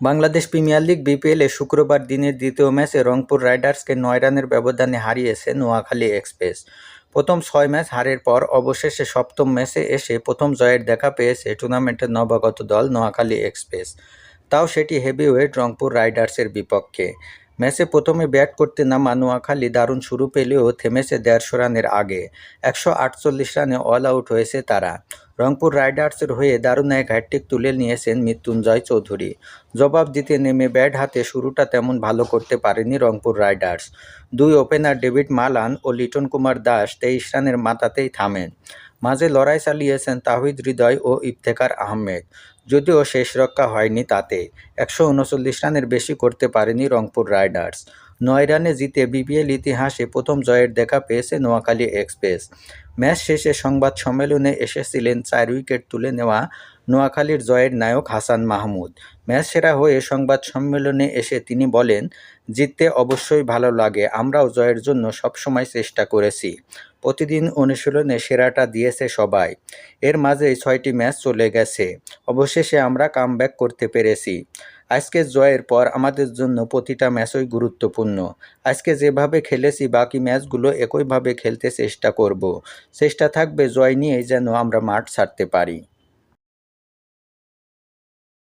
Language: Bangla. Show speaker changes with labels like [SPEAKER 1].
[SPEAKER 1] বাংলাদেশ প্রিমিয়ার লিগ বিপিএলে শুক্রবার দিনের দ্বিতীয় ম্যাচে রংপুর রাইডার্সকে নয় রানের ব্যবধানে হারিয়েছে নোয়াখালী এক্সপ্রেস। প্রথম ছয় ম্যাচ হারের পর অবশেষে সপ্তম ম্যাচে এসে প্রথম জয়ের দেখা পেয়েছে টুর্নামেন্টের নবাগত দল নোয়াখালী এক্সপ্রেস। তাও সেটি হেভিওয়েট রংপুর রাইডার্সের বিপক্ষে। ম্যাচে প্রথমে ব্যাট করতে নামা নোয়াখালী দারুণ শুরু পেলেও থেমেছে দেড়শো রানের আগে। একশো আটচল্লিশ রানে অল আউট হয়েছে তারা। রংপুর রাইডার্সের হয়ে দারুণ এক হ্যাট্রিক তুলে নিয়েছেন মৃত্যুঞ্জয় চৌধুরী। জবাব দিতে নেমে ব্যাট হাতে শুরুটা তেমন ভালো করতে পারেনি রংপুর রাইডার্স। দুই ওপেনার ডেভিড মালান ও লিটন কুমার দাস তেইশ রানের মাথাতেই থামেন। মাঝে লড়াই চালিয়েছেন তাহিদ হৃদয় ও ইফতেখার আহমেদ। যদিও শেষ রক্ষা হয়নি তাতে। একশো উনচল্লিশ রানের বেশি করতে পারেনি রংপুর রাইডার্স। নয় রানে জিতে বিপিএল ইতিহাসে প্রথম জয়ের দেখা পেয়েছে নোয়াখালী এক্সপ্রেস। ম্যাচ শেষে সংবাদ সম্মেলনে এসেছিলেন চার উইকেট তুলে নেওয়া নোয়াখালীর জয়ের নায়ক হাসান মাহমুদ। ম্যাচ সেরা হয়ে সংবাদ সম্মেলনে এসে তিনি বলেন, জিততে অবশ্যই ভালো লাগে, আমরাও জয়ের জন্য সবসময় চেষ্টা করেছি। প্রতিদিন অনুশীলনে সেরাটা দিয়েছে সবাই। এর মাঝেই ছয়টি ম্যাচ চলে গেছে। অবশেষে আমরা কাম করতে পেরেছি। আজকে জয়ের পর আমাদের জন্য প্রতিটা ম্যাচই গুরুত্বপূর্ণ। আজকে যেভাবে খেলেছি, বাকি ম্যাচগুলো একইভাবে খেলতে চেষ্টা করব। চেষ্টা থাকবে জয় নিয়েই যেন আমরা মাঠ ছাড়তে পারি।